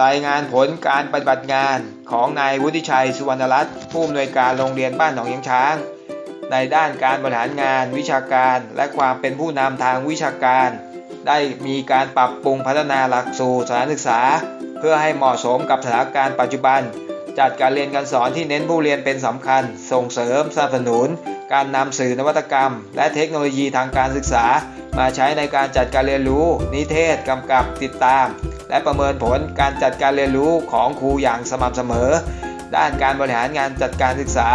รายงานผลการปฏิบัติงานของนายวุฒิชัยสุวรรณรัตน์ผู้อำนวยการโรงเรียนบ้านหนองยางช้าง ในด้านการบริหารงานวิชาการและความเป็นผู้นำทางวิชาการ ได้มีการปรับปรุงพัฒนาหลักสูตรสถานศึกษา เพื่อให้เหมาะสมกับสถานการณ์ปัจจุบัน จัดการเรียนการสอนที่เน้นผู้เรียนเป็นสำคัญ ส่งเสริมสนับสนุน การนำสื่อนวัตกรรม และเทคโนโลยีทางการศึกษา มาใช้ในการจัดการเรียนรู้ นิเทศกำกับติดตาม และประเมินผลการจัดการเรียนรู้ของครูอย่างสม่ำเสมอ ด้านการบริหารงานจัดการศึกษา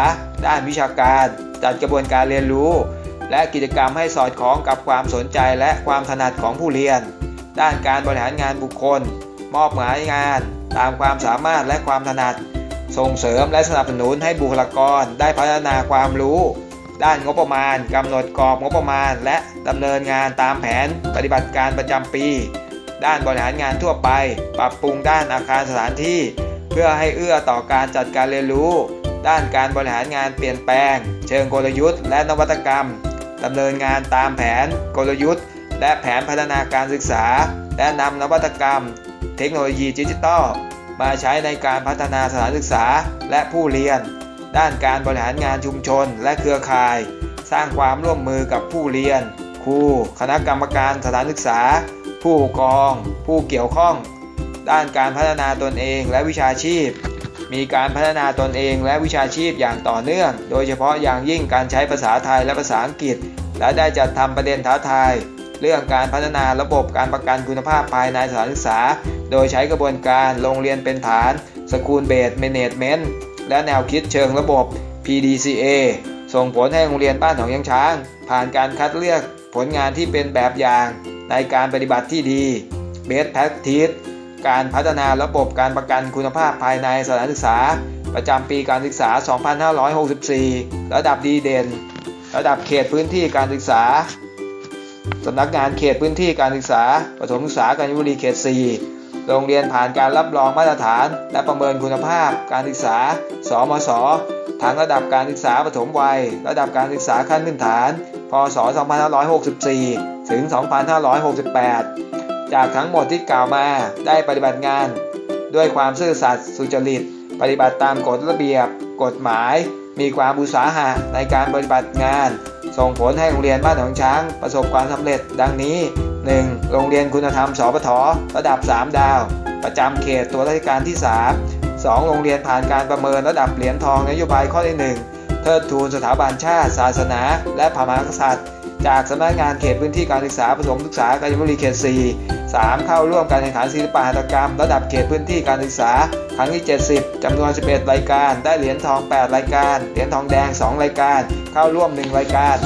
ด้านวิชาการ จัดกระบวนการเรียนรู้ และกิจกรรมให้สอดคล้องกับความสนใจและความถนัดของผู้เรียน ด้านการบริหารงานบุคคล มอบหมายงาน ตามความสามารถและความถนัด ส่งเสริมและสนับสนุนให้บุคลากรได้พัฒนาความรู้ด้านงบประมาณกำหนดกรอบงบประมาณ และดำเนินงานตามแผนปฏิบัติการประจำปี ด้านบริหารงานทั่วไป ปรับปรุงด้านอาคารสถานที่ เพื่อให้เอื้อต่อการจัดการเรียนรู้ ด้านการบริหารงานเปลี่ยนแปลง เชิงกลยุทธ์ และนวัตกรรมดำเนินงานตามแผนกลยุทธ์ และแผนพัฒนาการศึกษา และนำนวัตกรรม เทคโนโลยีดิจิทัลมาใช้ในการพัฒนาสถานศึกษาและผู้เรียน ด้านการบริหารงานชุมชนและเครือข่าย สร้างความร่วมมือกับผู้เรียน ครู คณะกรรมการสถานศึกษา ผู้ปกครอง ผู้เกี่ยวข้อง ด้านการพัฒนาตนเองและวิชาชีพ มีการพัฒนาตนเองและวิชาชีพอย่างต่อเนื่อง โดยเฉพาะอย่างยิ่งการใช้ภาษาไทยและภาษาอังกฤษ และได้จัดทำประเด็นท้าทายเรื่องการพัฒนาระบบการประกันคุณภาพภายในสถานศึกษา โดยใช้กระบวนการโรงเรียนเป็นฐาน School Based Management และแนวคิดเชิงระบบ PDCA ส่งผลให้โรงเรียนบ้านหนองยางช้าง ผ่านการคัดเลือกผลงานที่เป็นแบบอย่าง ในการปฏิบัติที่ดี Best Practice การพัฒนาระบบการประกันคุณภาพภายในสถานศึกษา ประจำปีการศึกษา 2564 ระดับดีเด่น ระดับเขตพื้นที่การศึกษาสำนักงานเขตพื้นที่การศึกษาประถมศึกษากาญจนบุรีเขต 4 โรงเรียนผ่านการรับรองมาตรฐาน และประเมินคุณภาพการศึกษา สมศทั้งระดับการศึกษาปฐมวัย ระดับการศึกษาขั้นพื้นฐาน พศ 2564 ถึง 2568 จากทั้งหมดที่กล่าวมาได้ปฏิบัติงาน ด้วยความซื่อสัตย์สุจริต ปฏิบัติตามกฎระเบียบ กฎหมาย มีความอุตสาหะในการปฏิบัติงาน ส่งผลให้โรงเรียนบ้านหนองช้างประสบความสำเร็จดังนี้ 1. โรงเรียนคุณธรรมสปทระดับ 3 ดาว ประจำเขตตัวราชการที่ 3 2. โรงเรียนผ่านการประเมินระดับเหรียญทองนโยบายข้อที่ 1 เทิดทูนสถาบันชาติ ศาสนา และพระมหากษัตริย์ จากสำนักงานเขตพื้นที่การศึกษาประถมศึกษากาญจนบุรีเขต 4 3. เข้าร่วมการแข่งขันศิลปหัตถกรรม ระดับเขตพื้นที่การศึกษา ครั้งที่ 70จำนวน 11 รายการ ได้เหรียญทอง 8 รายการ เหรียญทองแดง 2 รายการ เข้าร่วม 1 รายการ